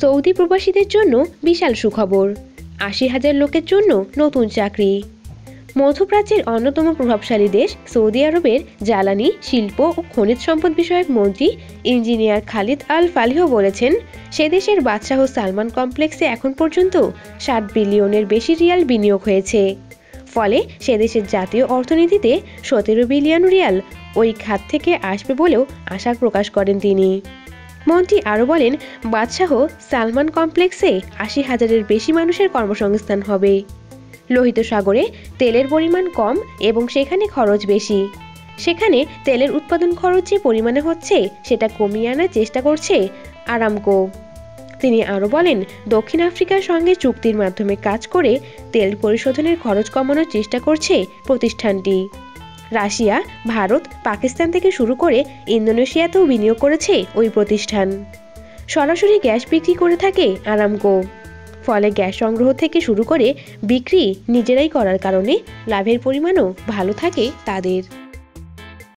Saudi প্রবাসীদের জন্য বিশাল সুখবর। আশি হাজার লোকের জন্য নতুন চাকরি। মধ্যপ্রাচ্যের অন্যতম প্রভাবশালী দেশ সৌদি আরবের জ্বালানি, শিল্প ও খনিজ সম্পদ বিষয়ক মন্ত্রী ইঞ্জিনিয়ার খালিদ আল ফালিহ বলেছেন, সে দেশের বাদশাহ সালমান কমপ্লেক্সে এখন পর্যন্ত ষাট বিলিয়নের বেশি রিয়াল বিনিয়োগ হয়েছে। ফলে সে দেশের জাতীয় অর্থনীতিতে সতেরো বিলিয়ন রিয়াল ওই খাত থেকে আসবে বলেও আশা প্রকাশ করেন তিনি। মন্ত্রী আরও বলেন, বাদশাহ সালমান কমপ্লেক্সে আশি হাজারের বেশি মানুষের কর্মসংস্থান হবে। লোহিত সাগরে তেলের পরিমাণ কম এবং সেখানে খরচ বেশি। সেখানে তেলের উৎপাদন খরচ যে পরিমাণে হচ্ছে, সেটা কমিয়ে আনার চেষ্টা করছে আরামকো। তিনি আরও বলেন, দক্ষিণ আফ্রিকার সঙ্গে চুক্তির মাধ্যমে কাজ করে তেল পরিশোধনের খরচ কমানোর চেষ্টা করছে প্রতিষ্ঠানটি। রাশিয়া, ভারত, পাকিস্তান থেকে শুরু করে ইন্দোনেশিয়াতেও বিনিয়োগ করেছে ওই প্রতিষ্ঠান। সরাসরি গ্যাস বিক্রি করে থাকে আরামকো। ফলে গ্যাস সংগ্রহ থেকে শুরু করে বিক্রি নিজেরাই করার কারণে লাভের পরিমাণও ভালো থাকে তাদের।